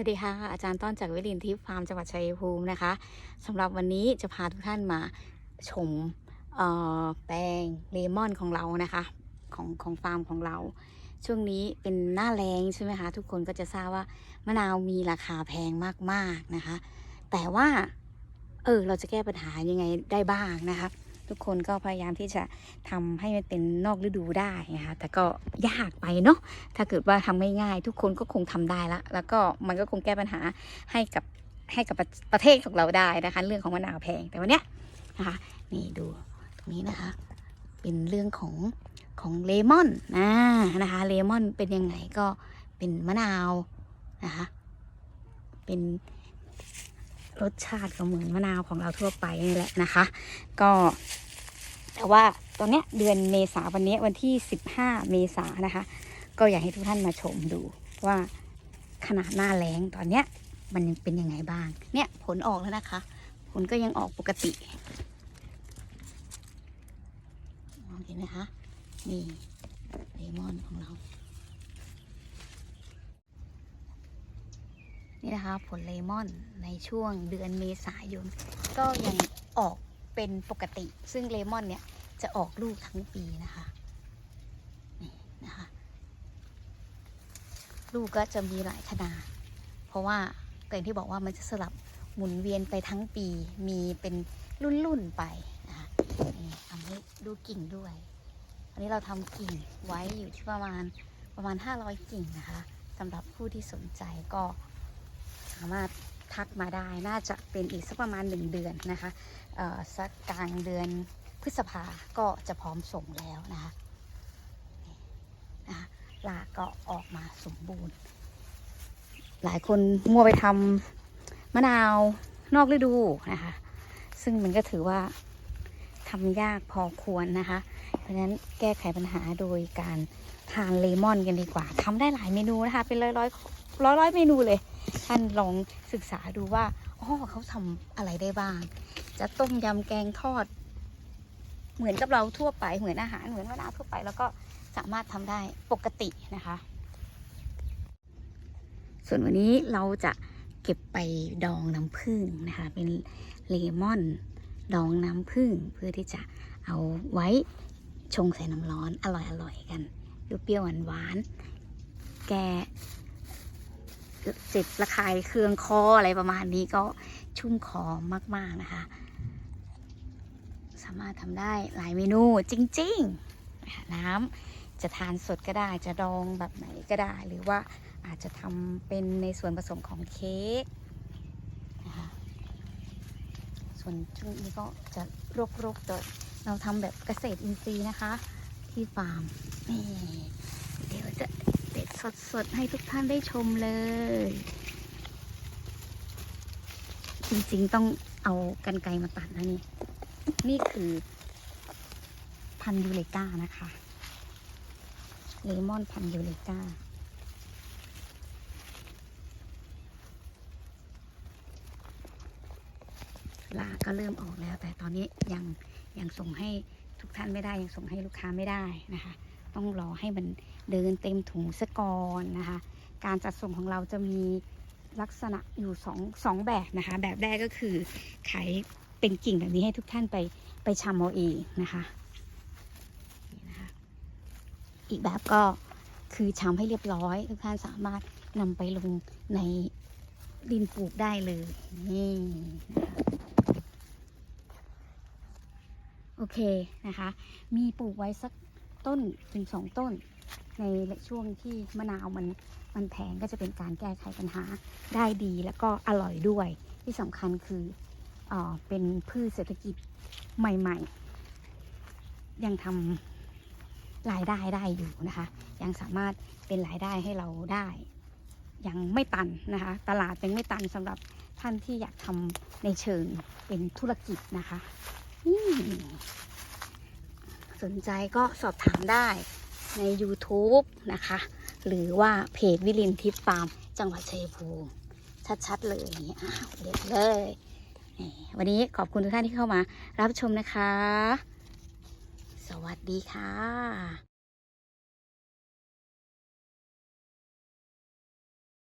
สวัสดีค่ะ อาจารย์ต้อนจากวิลินทิพย์ฟาร์มจังหวัดชัยภูมินะคะสำหรับวันนี้จะพาทุกท่านมาชมแปลงเลมอนของเรานะคะของของฟาร์มของเรา ช่วงนี้เป็นหน้าแรงใช่ไหมคะทุกคนก็จะทราบว่ามะนาวมีราคาแพงมากๆนะคะ แต่ว่าเออเราจะแก้ปัญหายังไงได้บ้างนะคะ ทุกคนก็พยายามที่จะทำให้มันเป็นนอกฤดูได้นะคะแต่ก็ยากไปเนาะถ้าเกิดว่าทำง่ายๆทุกคนก็คงทำได้ละแล้วก็มันก็คงแก้ปัญหาให้กับให้กับประประเทศของเราได้นะคะเรื่องของมะนาวแพงแต่วันเนี้ยนะคะนี่ดูตรงนี้นะคะ เป็นเรื่องของของเลมอนนะนะคะเลมอนเป็นยังไงก็เป็นมะนาวนะคะเป็น รสชาติก็เหมือนมะนาวของเราทั่วไปนี่แหละนะคะ ก็แต่ว่าตอนเนี้ยเดือนเมษาวันนี้วันที่ 15 เมษานะคะ ก็อยากให้ทุกท่านมาชมดูว่าขนาดหน้าแรงตอนเนี้ยมันเป็นยังไงบ้าง เนี่ยผลออกแล้วนะคะ ผลก็ยังออกปกติมองเห็นไหมคะ นี่เลมอนของเรา นี่นะคะ ผลเลมอนในช่วงเดือนเมษายน ก็ยังออกเป็นปกติ ซึ่งเลมอนเนี่ยจะออกลูกทั้งปีนะคะนี่นะคะ ลูกก็จะมีหลายขนาด เพราะว่าอย่างที่บอกว่ามันจะสลับหมุนเวียนไปทั้งปี มีเป็นรุ่นๆไปนะคะนี่ทำให้ดูกิ่งด้วย อันนี้เราทำกิ่งไว้อยู่ที่ประมาณประมาณ 500 กิ่งนะคะสำหรับผู้ที่สนใจก็ามารถทักมาได้น่าจะเป็นอีกสักประมาณ 1 เดือนนะคะสักกลางเดือนพฤษภาก็จะพร้อมส่งแล้วนะคะนะคะลากก็ออกมาสมบูรณ์ หลายคนมัวไปทำมะนาวนอกฤดูนะคะ ซึ่งมันก็ถือว่าทำยากพอควรนะคะ เพราะฉะนั้นแก้ไขปัญหาโดยการทานเลมอนกันดีกว่าทำได้หลายเมนูนะคะ เป็นร้อยร้อยร้อยร้อยเมนูเลย ท่านลองศึกษาดูว่าอ๋อเขาทำอะไรได้บ้าง จะต้มยำแกงทอด เหมือนกับเราทั่วไปเหมือนอาหารเหมือนมะนาทั่วไป แล้วก็สามารถทำได้ปกตินะคะ ส่วนวันนี้เราจะเก็บไปดองน้ำผึ้งนะคะ เป็นเลมอนดองน้ำผึ้งเพื่อที่จะเอาไว้ชงใส่น้ำร้อนอร่อยๆกันเปรี้ยวๆหวานๆแก เจ็บระคายเคืองคออะไรประมาณนี้ก็ชุ่มคอมาก ๆ นะคะ สามารถทำได้หลายเมนูจริง ๆ น้ำจะทานสดก็ได้จะดองแบบไหนก็ได้ หรือว่าอาจจะทำเป็นในส่วนผสมของเค้กนะคะส่วนช่วงนี้ก็จะรกๆแต่เราทำแบบเกษตรอินทรีย์นะคะ ที่ฟาร์มนี่เดี๋ยวจะ สดๆ ให้ทุกท่านได้ชมเลย จริงๆต้องเอากันไกรมาตัดนะนี่ นี่คือพันยูเลกานะคะ เลมอนพันยูเลกาลาก็เริ่มออกแล้ว แต่ตอนนี้ยังยังส่งให้ทุกท่านไม่ได้ยังส่งให้ลูกค้าไม่ได้นะคะ ต้องรอให้มันเดินเต็มถุงซะก่อนนะคะ การจัดส่งของเราจะมีลักษณะอยู่สองสองแบบนะคะ แบบแรกก็คือขายเป็นกิ่งแบบนี้ให้ทุกท่านไปไปชำเอาเองนะคะนะคะ อีกแบบก็คือชำให้เรียบร้อย ทุกท่านสามารถนำไปลงในดินปลูกได้เลยนี่โอเคนะคะ มีปลูกไว้สัก ต้นถึงสองต้น ในช่วงที่มะนาวมันมันแพงก็จะเป็นการแก้ไขปัญหาได้ดีแล้วก็อร่อยด้วย ที่สำคัญคือเออเป็นพืชเศรษฐกิจใหม่ ๆ ยังทำรายได้ได้อยู่นะคะ ยังสามารถเป็นรายได้ให้เราได้ ยังไม่ตันนะคะ ตลาดยังไม่ตันสำหรับท่านที่อยากทำในเชิงเป็นธุรกิจนะคะอืม สนใจก็สอบถามได้ใน YouTube นะคะ หรือว่าเพจวิลินทิพย์ฟาร์มจังหวัดชัยภูมิ ชัดๆ เลยอย่างนี้อ้าวเด็ดเลย วันนี้ขอบคุณทุกท่านที่เข้ามารับชมนะคะ สวัสดีค่ะ